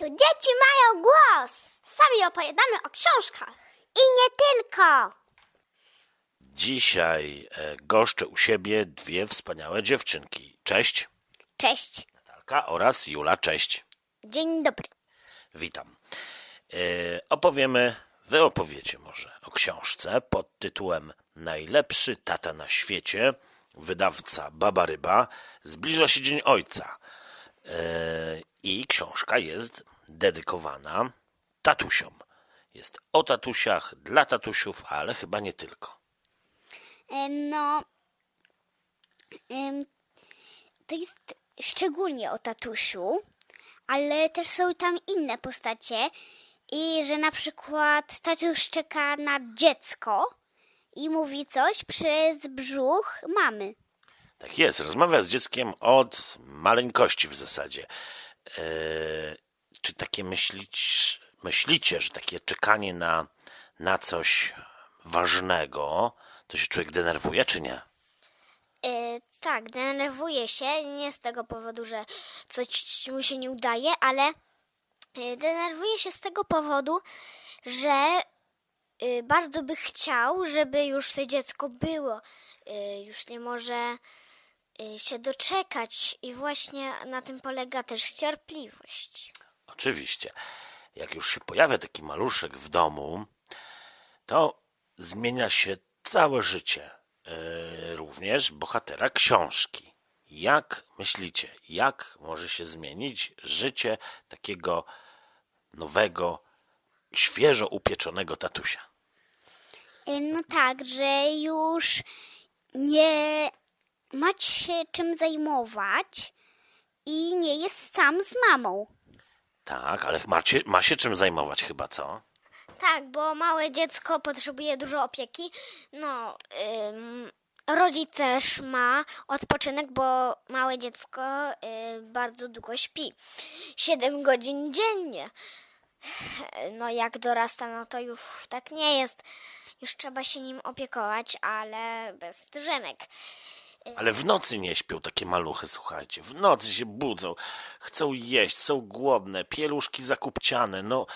Tu dzieci mają głos. Sami opowiadamy o książkach. I nie tylko. Dzisiaj e, goszczę u siebie dwie wspaniałe dziewczynki. Cześć, Cześć. Natalka oraz Jula. Cześć, Dzień dobry. witam. E, opowiemy, wy opowiecie może o książce pod tytułem Najlepszy tata na świecie. Wydawca Baba Ryba. Zbliża się Dzień Ojca. E, I książka jest dedykowana tatusiom. Jest o tatusiach, dla tatusiów, ale chyba nie tylko. No, to jest szczególnie o tatusiu, ale też są tam inne postacie i że na przykład tatuś czeka na dziecko i mówi coś przez brzuch mamy. Tak jest, rozmawia z dzieckiem od maleńkości w zasadzie. Eee, czy takie myślić, myślicie, że takie czekanie na, na coś ważnego, to się człowiek denerwuje, czy nie? E, tak, denerwuje się, nie z tego powodu, że coś mu się nie udaje, ale e, denerwuje się z tego powodu, że e, bardzo by chciał, żeby już to dziecko było. E, już nie może e, się doczekać i właśnie na tym polega też cierpliwość. Oczywiście. Jak już się pojawia taki maluszek w domu, to zmienia się całe życie. Eee, również bohatera książki. Jak myślicie, jak może się zmienić życie takiego nowego, świeżo upieczonego tatusia? No tak, że już nie macie się czym zajmować i nie jest sam z mamą. Tak, ale macie, ma się czym zajmować chyba, co? Tak, bo małe dziecko potrzebuje dużo opieki. No, ym, rodzic też ma odpoczynek, bo małe dziecko y, bardzo długo śpi. 7 godzin dziennie. No, jak dorasta, no to już tak nie jest. Już trzeba się nim opiekować, ale bez drzemek. Ale w nocy nie śpią takie maluchy, słuchajcie. W nocy się budzą, chcą jeść, są głodne, pieluszki zakupciane. No,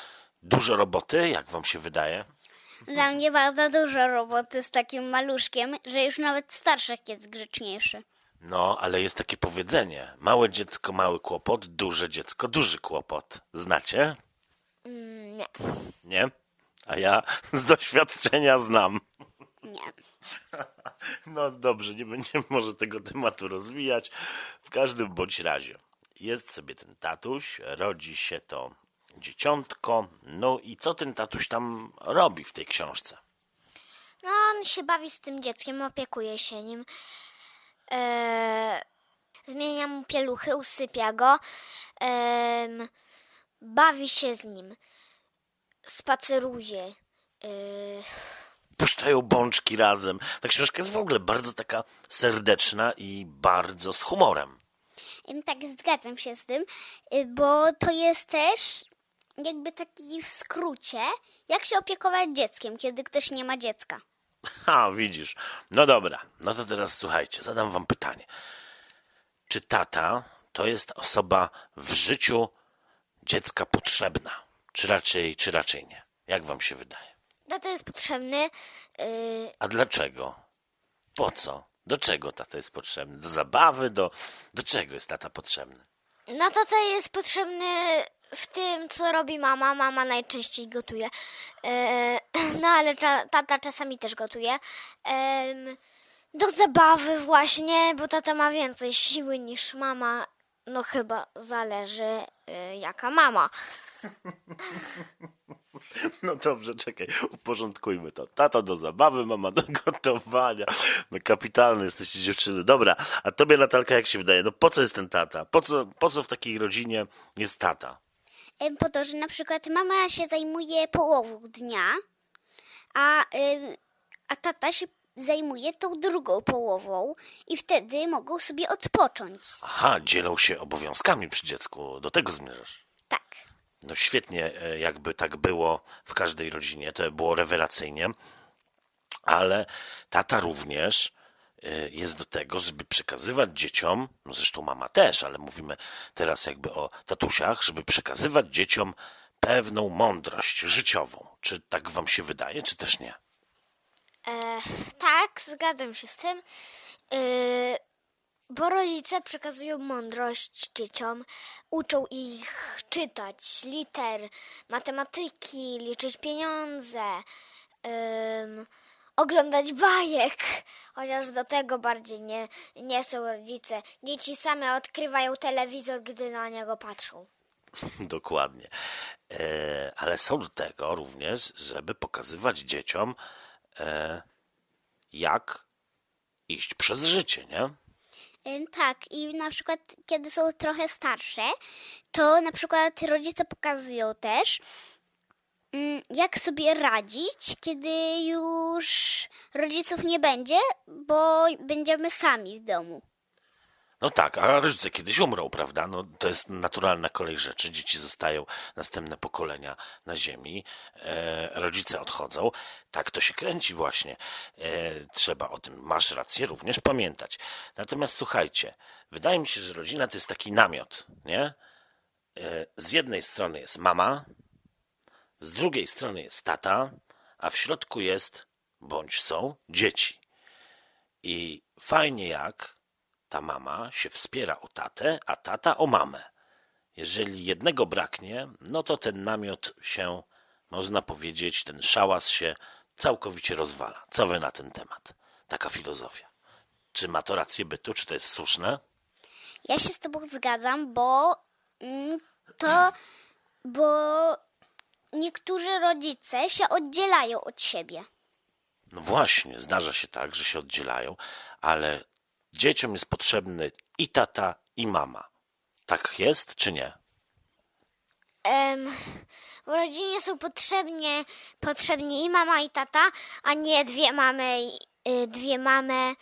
dużo roboty, jak wam się wydaje? Dla mnie bardzo dużo roboty z takim maluszkiem, że już nawet starszych jest grzeczniejszy. No, ale jest takie powiedzenie. Małe dziecko, mały kłopot, duże dziecko, duży kłopot. Znacie? Nie, Nie? A ja z doświadczenia znam. nie. No dobrze, nie będziemy może tego tematu rozwijać. W każdym bądź razie jest sobie ten tatuś, rodzi się to dzieciątko. No i co ten tatuś tam robi w tej książce? No, on się bawi z tym dzieckiem, opiekuje się nim. Eee, zmienia mu pieluchy, usypia go. Em, bawi się z nim. Spaceruje. Eee, Puszczają bączki razem. Ta książka jest w ogóle bardzo taka serdeczna i bardzo z humorem. em, tak, zgadzam się z tym, y, bo to jest też jakby taki w skrócie, jak się opiekować dzieckiem, kiedy ktoś nie ma dziecka. Ha, widzisz. No dobra, no to teraz słuchajcie, zadam wam pytanie. Czy tata to jest osoba w życiu dziecka potrzebna? Czy raczej, czy raczej nie? Jak wam się wydaje? Tata jest potrzebny. Yy, A dlaczego? Po co? Do czego tata jest potrzebny? Do zabawy? Do, do czego jest tata potrzebny? No co jest potrzebny w tym, co robi mama. Mama najczęściej gotuje. E, no ale tata czasami też gotuje. Em, do zabawy właśnie, bo tata ma więcej siły niż mama. No chyba zależy e, jaka mama. No dobrze, czekaj, uporządkujmy to. Tata do zabawy, mama do gotowania. No kapitalne jesteście dziewczyny. Dobra, a tobie Natalka jak się wydaje? No po co jest ten tata? Po co, po co w takiej rodzinie jest tata? Em, po to, że na przykład mama się zajmuje połową dnia, a, a tata się zajmuje tą drugą połową i wtedy mogą sobie odpocząć. Aha, dzielą się obowiązkami przy dziecku. Do tego zmierzasz. Tak. No świetnie, e, jakby tak było w każdej rodzinie, to było rewelacyjnie, ale tata również e, jest do tego, żeby przekazywać dzieciom, no zresztą mama też, ale mówimy teraz jakby o tatusiach, żeby przekazywać dzieciom pewną mądrość życiową. Czy tak wam się wydaje, czy też nie? E, tak, zgadzam się z tym. E, bo rodzice przekazują mądrość dzieciom, uczą ich czytać liter, matematyki, liczyć pieniądze, em, oglądać bajek. Chociaż do tego bardziej nie, nie są rodzice. Dzieci same odkrywają telewizor, gdy na niego patrzą. Dokładnie. E, ale są do tego również, żeby pokazywać dzieciom, jak iść przez życie, nie? Tak, i na przykład kiedy są trochę starsze, to na przykład rodzice pokazują też, ym, jak sobie radzić, kiedy już rodziców nie będzie, bo będziemy sami w domu. No tak, a rodzice kiedyś umrą, prawda? No, to jest naturalna kolej rzeczy. Dzieci zostają, następne pokolenia na ziemi, e, rodzice odchodzą. Tak to się kręci właśnie. E, trzeba o tym, masz rację, również pamiętać. Natomiast słuchajcie, wydaje mi się, że rodzina to jest taki namiot, nie? E, z jednej strony jest mama, z drugiej strony jest tata, a w środku jest, bądź są, dzieci. I fajnie jak ta mama się wspiera o tatę, a tata o mamę. Jeżeli jednego braknie, no to ten namiot się, można powiedzieć, ten szałas się całkowicie rozwala. Co wy na ten temat? Taka filozofia. Czy ma to rację bytu, czy to jest słuszne? Ja się z tobą zgadzam, bo mm, to, bo niektórzy rodzice się oddzielają od siebie. No właśnie, zdarza się tak, że się oddzielają, ale dzieciom jest potrzebny i tata, i mama. Tak jest, czy nie? Em, w rodzinie są potrzebnie, potrzebni i mama, i tata, a nie dwie mamy, i- y, dwie mamy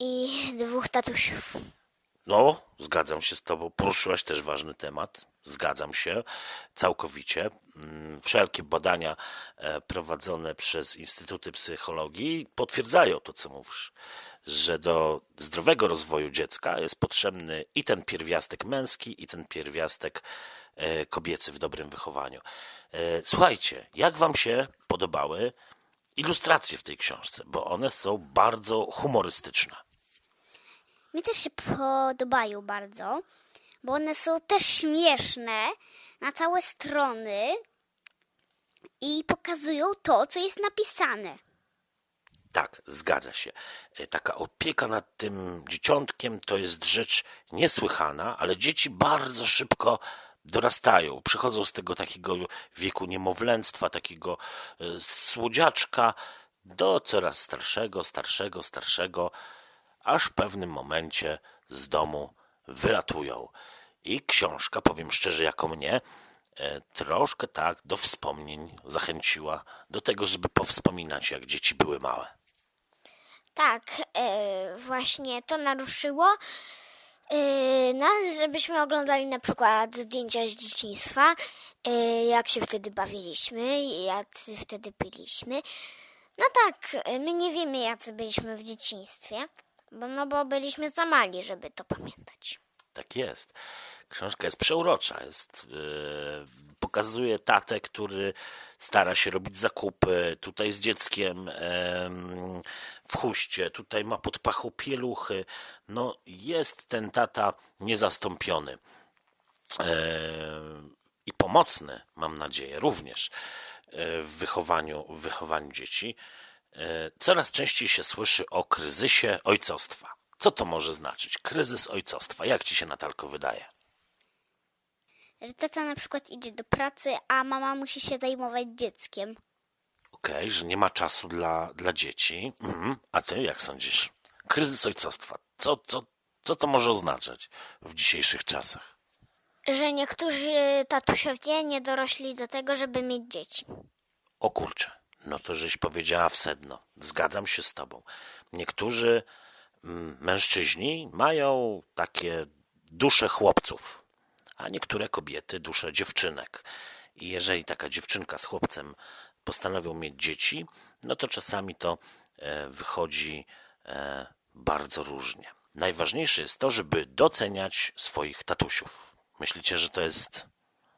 i dwóch tatusiów. No, zgadzam się z Tobą. Poruszyłaś też ważny temat. Zgadzam się całkowicie. Mm, Wszelkie badania e, prowadzone przez Instytuty Psychologii potwierdzają to, co mówisz, że do zdrowego rozwoju dziecka jest potrzebny i ten pierwiastek męski, i ten pierwiastek e, kobiecy w dobrym wychowaniu. E, Słuchajcie, jak Wam się podobały ilustracje w tej książce? Bo one są bardzo humorystyczne. Mi też się podobają bardzo, bo one są też śmieszne na całe strony i pokazują to, co jest napisane. Tak, zgadza się. E, Taka opieka nad tym dzieciątkiem to jest rzecz niesłychana, ale dzieci bardzo szybko dorastają. Przychodzą z tego takiego wieku niemowlęctwa, takiego e, słodziaczka do coraz starszego, starszego, starszego, aż w pewnym momencie z domu wylatują. I książka, powiem szczerze, jako mnie, e, troszkę tak do wspomnień zachęciła, do tego, żeby powspominać, jak dzieci były małe. Tak, e, właśnie to naruszyło e, nas, żebyśmy oglądali na przykład zdjęcia z dzieciństwa, jak się wtedy bawiliśmy, jak wtedy byliśmy. No tak, my nie wiemy, jak byliśmy w dzieciństwie, bo, no bo byliśmy za mali, żeby to pamiętać. Tak jest. Książka jest przeurocza. Jest, yy, pokazuje tatę, który stara się robić zakupy. Tutaj z dzieckiem em, w chuście. Tutaj ma pod pachą pieluchy. No, jest ten tata niezastąpiony. Em, I pomocny, mam nadzieję, również e, w wychowaniu, w wychowaniu dzieci. E, Coraz częściej się słyszy o kryzysie ojcostwa. Co to może znaczyć? Kryzys ojcostwa. Jak ci się, Natalko, wydaje? Że tata na przykład idzie do pracy, a mama musi się zajmować dzieckiem. Okej, że nie ma czasu dla, dla dzieci. Mhm. A ty, jak sądzisz? Kryzys ojcostwa. Co, co, co to może oznaczać w dzisiejszych czasach? Że niektórzy tatusiowie nie dorośli do tego, żeby mieć dzieci. O kurczę, no to żeś powiedziała w sedno. Zgadzam się z tobą. Niektórzy mm, mężczyźni mają takie dusze chłopców, a niektóre kobiety dusze dziewczynek. I jeżeli taka dziewczynka z chłopcem postanowią mieć dzieci, no to czasami to e, wychodzi e, bardzo różnie. Najważniejsze jest to, żeby doceniać swoich tatusiów. Myślicie, że to jest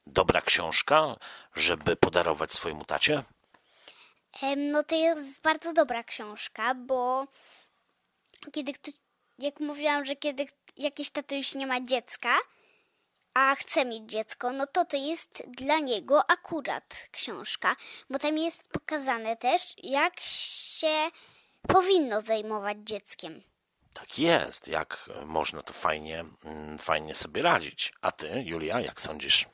dobra książka, żeby podarować swojemu tacie? No to jest bardzo dobra książka, bo kiedy ktoś, jak mówiłam, że kiedy jakiś tatuś nie ma dziecka, a chce mieć dziecko, no to to jest dla niego akurat książka, bo tam jest pokazane też, jak się powinno zajmować dzieckiem. Tak jest, jak można to fajnie, mm, fajnie sobie radzić. A ty, Julia, jak sądzisz?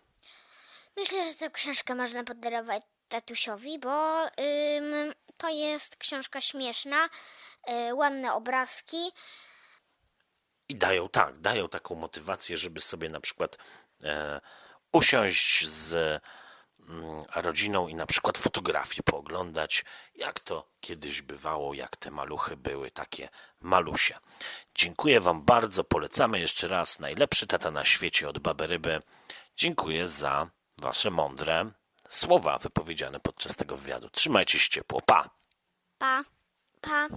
Myślę, że tę książkę można podarować tatusiowi, bo ym, to jest książka śmieszna, y, ładne obrazki. I dają tak, dają taką motywację, żeby sobie na przykład e, usiąść z mm, rodziną i na przykład fotografię pooglądać, jak to kiedyś bywało, jak te maluchy były takie malusie. Dziękuję Wam bardzo, polecamy jeszcze raz najlepszy tata na świecie od Baby Ryby. Dziękuję za Wasze mądre słowa wypowiedziane podczas tego wywiadu. Trzymajcie się ciepło, pa! Pa! Pa!